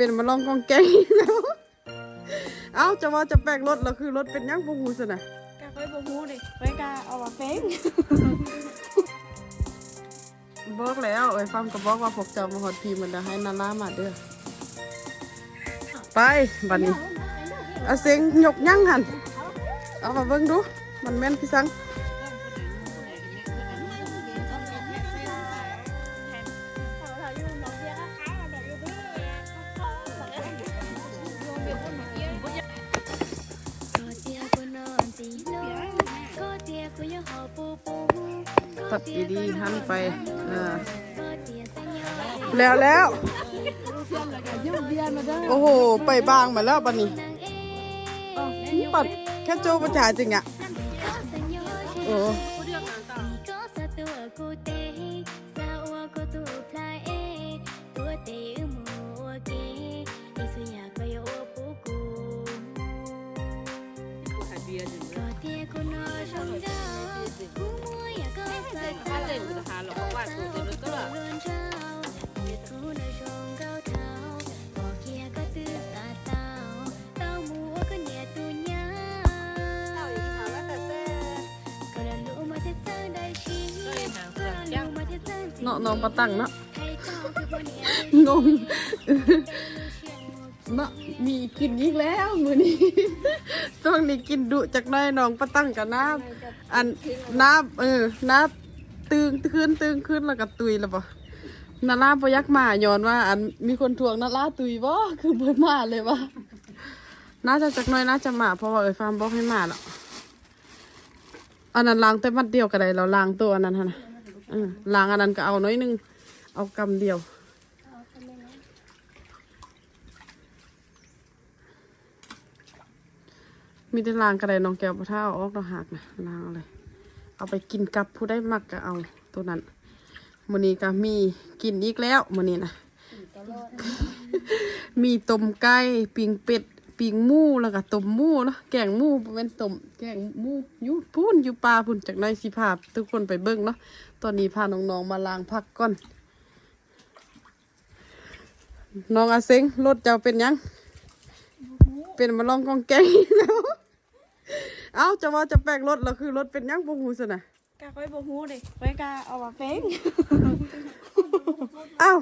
เป็นมาลองกองแกงอีกแล้วเอ้าจะว่าจะแปลงรถแล้วคือรถเป็นหยังบ่ฮู้ซะนะกะค่อยบ่ฮู้ดิไว้กะเอามาเฟ้งบอกแล้วไอ้ฟังก็บอกว่าพวกเจ้ามาฮอดพี่มันจะให้นานามาเด้อไปบัดนี้เอาเสียงยกยังหันเอามาเบิ่งดูมันแม่นพี่สัง ตัดดีๆหันไปอ่าแล้วแล้วโอ้โห ไปบางมาแล้วบันนี้ปัดแค่โจประชาจริงอะโอ้ นาะน้องประตังเนาะงงเนาะมีกินอีกแล้วมือนี้ช่วงนี้กินดุจากหน้อยน้องประตังกับน้ำอันน้ำเออน้ำตึงขึ้นตึงขึ้นแล้วก็ตุยแล้วปะนาลาปยักมาย้อนว่า อันมีคนทวงนาลาตุยบ่คือเบิ่มาเลยวะน่าจะจากหน้อยน่าจะมาเพราะว่าเอ้ยฟาร์มบอกให้มาแล้วอันนั้นล้างแต่มัดเดียวก็ได้เราล้างตัวอันนั้นหั่นนะเออล้างอันนั้นก็เอาน้อยหนึง เอากำเดียวมีแต่ล้างกระไดน้องแก้วปะท่าเอาออกเราหักนะล้างเอาเลย เอาไปกินกับผู้ได้มักก็เอาตัวนั้นมื้อนี้ก็มีกินอีกแล้วมื้อนี้นะมีต้มไก่ปิงเป็ด ปิงหมูแล้วก็ต้มหมูเนาะแกงหมูบ่เป็นต้มแกงหมูอยู่พูนอยู่ป่าพุ่นจากในสิพาทุกคนไปเบิ่งเนาะตอนนี้พาน้องๆมาล้างผักก่อน น้องอาเซงรถเจ้าเป็นหยัง เป็นมาลองกองแกงอีกแล้วเอ้าจะว่าจะแปลงรถแล้วคือรถเป็นหยังบ่ฮู้ซะนะกะค่อยบ่ฮู้ดิไว้กะเอามาเฟ้งเอ้า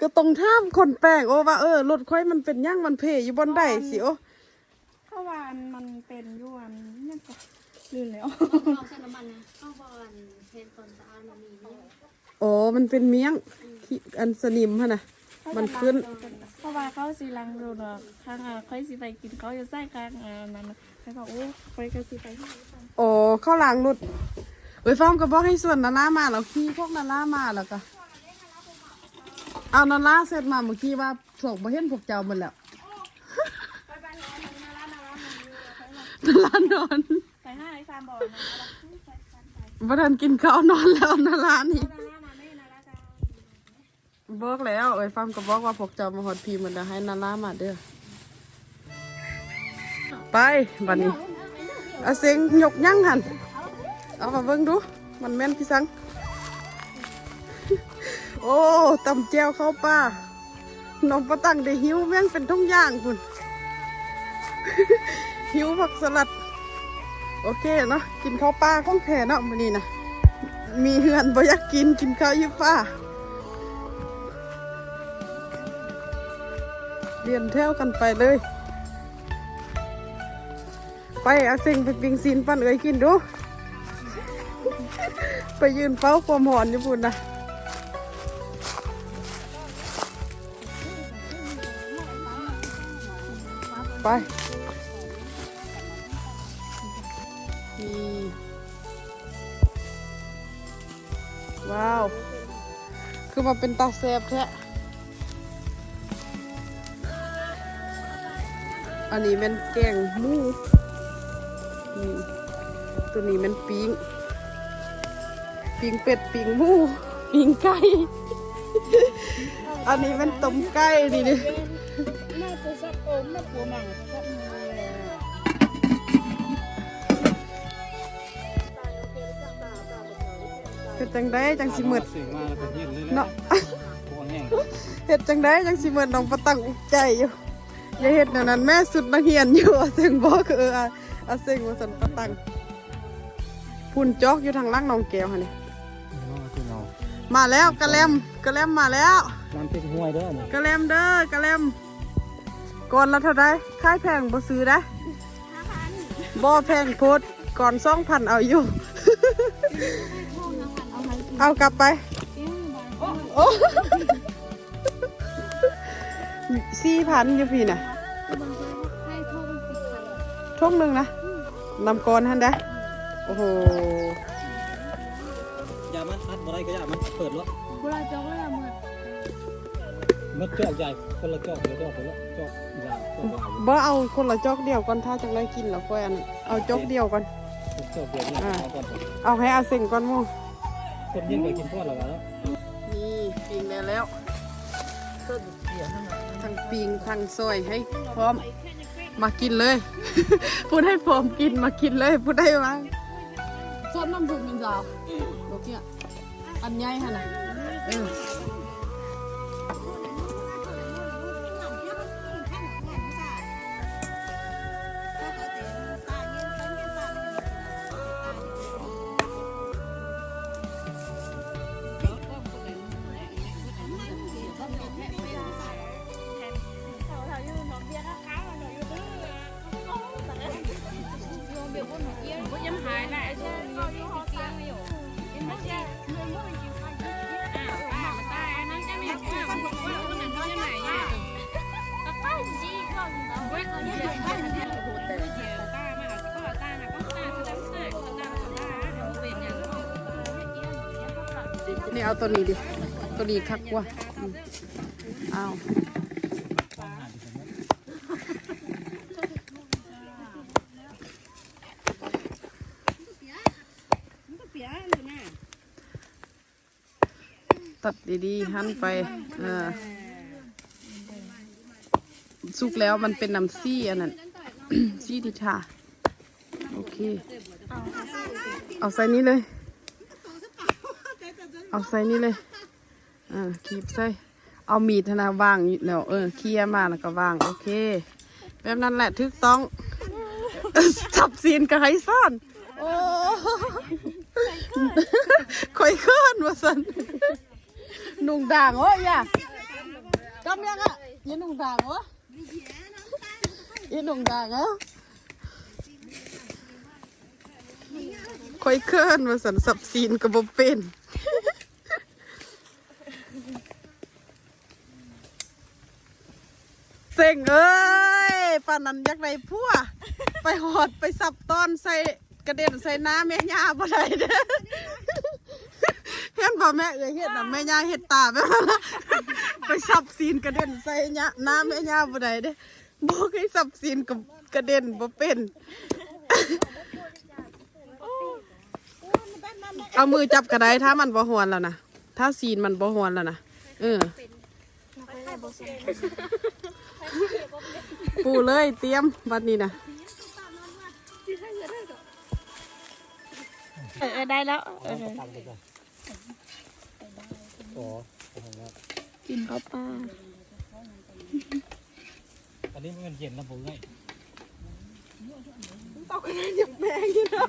ก็ต้องถามคนแปลงโอ้ว่าเออรถค่อยมันเป็นหยังมันเพอยู่บนใดสิโอ้เพราะว่ามันเป็นอยู่อันนี่ก็ลืมแล้วลองใส่น้ำมันนะเข้าบอลเพนคนสะอาดมันมีเนี่ยอ๋อมันเป็นเมียงที่อันสนิมฮะนะมันขึ้นเพราะว่าเขาสิลังดูเนาะข้างอะค่อยสิไปกินเขาอยู่ใส่ข้างอ่านั้นน่ะเขาบอกโอ้ไปก็สิไปที่อ๋อเข้าหลังรถเอ้ยฟ้อมก็บอกให้ส่วนนาล่ามาแล้วขี่พวกนาล่ามาแล้วก็ เอานาล่าเสร็จมาเมื่อกี้ว่าส่งมาเห็นพวกเจ้าหมดแล้วนาล่านอนไปห้าไอ้ฟาร์มบอกนะไปฟาร์มไปบ่ทันกินข้าวนอนแล้วนาล่านี่นารามาไม่นาราจ้าบอกแล้วเอ้ยฟ้อมก็บอกว่าพวกเจ้ามาหอดพีมันจะให้นาล่ามาเด้อไปบัดนี้เอาเสียงยกยังหันเอามาเบิ่งดูมันแม่นพี่สัง โอ้ตำแจวเข้าป่าน้องประตังได้หิวแม่งเป็นทุ่งย่างคุณหิวผักสลัด โอเคเนาะกินข้าวปลาข้องแท้เนาะมื้อนี้นะมีเฮือนบ่อยากกินกินข้าวยี่ป่าเรียนแถวกันไปเลย ไปเอาสิ่งไปปิงซีนปั้นเอ้ยกินดู ไปยืนเฝ้าความหอนอยู่พุ่นนะ ไปนี่ว้าว คือมาเป็นตาแซบแท้อันนี้เป็นแกงมูตัวนี้เป็นปิงปิงเป็ดปิงมูปิงไก่ อันนี้เป็นต้มไก่นี่ดิ น่าจะสักโอมน่าปัวมังสักมือเป็นจังได้จังสิหมดเสียงมาแล้วก็เห็นเลยเนาะโคนแห้งเฮ็ดจังได้จังสิเหมือนน้องปะตังอุกใจอยู่อย่าเฮ็ดแนวนั้นแม่สุดนักเรียนอยู่อาเซงบอกคือเอออาเซงว่าสันปะตังพุ่นจอกอยู่ทางล่างน้องแก้วหั่นนี่น้องคือเงามาแล้วกระแลมกระแลมมาแล้วน้ำเต็มห้วยเด้อนี่กระแลมเด้อกระแลม ก่อนละเท่าไดค่ายแพงบ่ซื้อได้บ่แพงโพดก่อน2,000เอาอยู่ เอากลับไปโอ้สี่พันอยู่พี่น่ะให้ทุ่มสิบพันทุ่งหนึ่งนะนำกรฮันได้โอ้โหอย่ามันอัดบ่ได้ก็อย่ามันเปิดรถบุราจอกเลยอะเหมือน มันจอกใหญ่คนละจอกเดี๋ยวจอกคนละจอกใหญ่จอกใหญ่บ่เอาคนละจอกเดียวก่อนถ้าจังไรกินแล้วค่อยอันเอาจอกเดียวก่อนจอกเดียวนี่เอาก่อนเอาให้อาเซ็งก่อนหมู่คนยิ่งไปกินทอดแล้วแล้วนี่ปิงได้แล้วทั้งปิงทั้งซอยให้พร้อมมากินเลย พูดให้พร้อมกินมากินเลยพูดได้มั้งซดน้ำผึ้งมินจาวดอกเนี่ยอันใหญ่ฮะนะเออ นี่เอาตัวนี้ดิ ตัวนี้คักกว่าเอาตัดดีๆ หั่นไป เออสุกแล้วมันเป็นน้ำซี่อันนั้น ซี่ที่ทาโอเค เอาใส่นี้เลย เอาใส่นี่เลยอ่าคีบใส่ เอามีดธนาวางอยู่แล้วเออเคลียมาแล้วก็วาง โอเค แบบนั้นแหละทึกต้องจับซีนกับไฮซ่อนโอ้ค่อยเคลื่อนว่าสันนุ่งด่างวะอย่ากำยังอะยันนุ่งด่างวะยันนุ่งด่างเหรอค่อยเคลื่อนว่าสันสับซีนกับบเป็น เซ็งเอ้ยปานนั้นอยากได้พัว ไปหอดไปสับตอนใส่กระเด็นใส่น้ำแม่ย่าบ่ได้เด้อเห็นบ่แม่เอ้ยเฮ็ดน่ะแม่ย่าเฮ็ดตาแบบนั้นล่ะไปสับซีนกระเด็นใส่ย่าน้ำแม่ย่าบ่ได้เด้อบ่เคยสับซีนกับกระเด็นบ่เป็นเอามือจับกระไดถ้ามันบ่หวนแล้วนะถ้าซีนมันบ่หวนแล้วนะเออ ปูเลยเตรียมบัดนี้นะเออได้แล้วเออตามไปจ้ะโอ้โหกินข้าวปลาอันนี้มันเย็นนะผมไงตอกอะไรหยับแมงอยู่นะ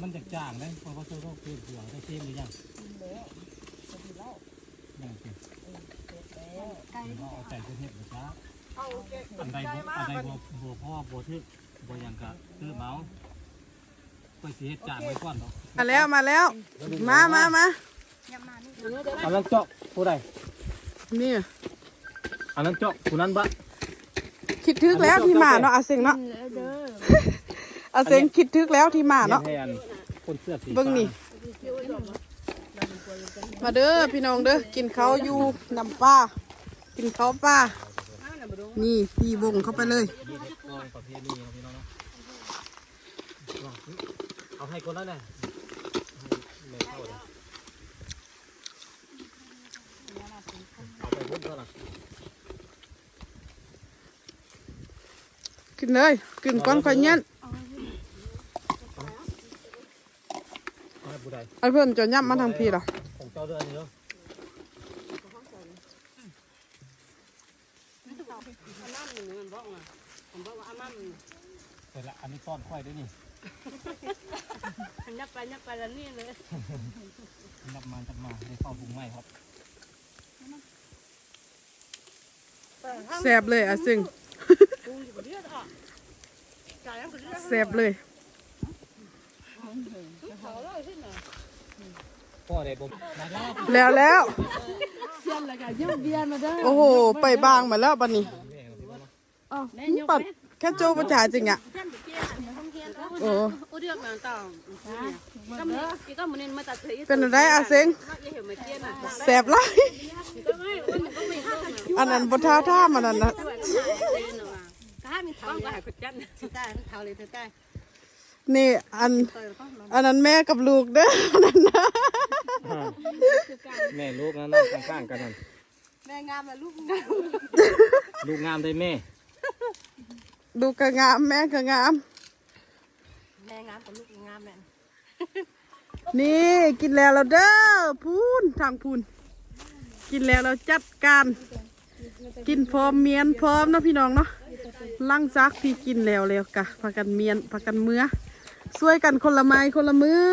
มันจะจางเลยเพราะว่าเจ้าก็เปลี่ยนหัวได้เต็มหรือยังยังเต็ม เอาใจเพื่อนเห็ดนะจ๊ะอันใดบ่อันใดบ่บ่พ่อบ่ทึกบ่หยังกะคือเมาไปสิเฮ็ดจางไว้ก่อนเนาะมาแล้วมาแล้ว มามามาอันนั้นเจาะผู้ใดนี่อันนั้นเจาะผู้นั้นบะคิดทึกแล้วที่มาเนาะอาเซงเนาะอาเซงคิดทึกแล้วที่มาเนาะแทนคนเสื้อสีเบิ่งนี่มาเด้อพี่น้องเด้อกินข้าวอยู่น้ำปลา กินข้าวปลานี่ตีวงเข้าไปเลยยี่สิบกองประเพณีของพี่น้องเนาะเอาให้คนนั้นแหละไม่เข้าเลยเอาไปพุ่มเท่าไหร่กินเลยกินก้อนข่อยเงี้ยนเอาให้ผู้ใดเอาไอ้เพื่อนจะย่ำมาทางพี่เหรอ ของเจ้าเดือนเยอะ เสร็จละอันนี้ซ่อนค่อยด้วยนี่ยับไปยับไปแล้วนี่เลยนับมาจับมาได้เข้าพุงไหมครับแสบเลยอะซึ่งแสบเลยพ่อได้บ่มาแล้วแล้วแล้วเพื่อนแล้วก็ยืมเบียร์มาเด้อโอ้โห ไปบางมาแล้วบัดนี้ แม่เอาสิบ่เนาะปัดแค่โจประจาจริงอะโอ้อุดเดือกมาต่อก็มีก็มันนี่มาตัดเฉยเป็นอะไรอะเซ็งอย่าเห็นมาเตี้ยน่ะแสบไรก็ไม่วันก็ไม่ห้าขนาดอันนั้นบท่าท่ามันนั่นนะด้วยก็ให้มีเท้าก็ให้กดจันใต้เท้าเลยใต้นี่อันเติมเข้ามาอันนั้นแม่กับลูกเด้ออันนั้นนะแม่ลูกนั่นนั่งข้างๆกันนั่นแม่งามแล้วลูกงามลูกงามได้แม่ ลูกก็งามแม่ก็งาม แม่งามกับลูกงามแม่นี่กินแล้วเราเด้อพูนทางพูนกินแล้วเราจัดการ กินพร้อมเมียนพร้อมเนาะพี่น้องเนาะหลังจากที่กินแล้วแล้วกะพากันเมียนพากันเมื่อช่วยกันคนละไม้คนละมือ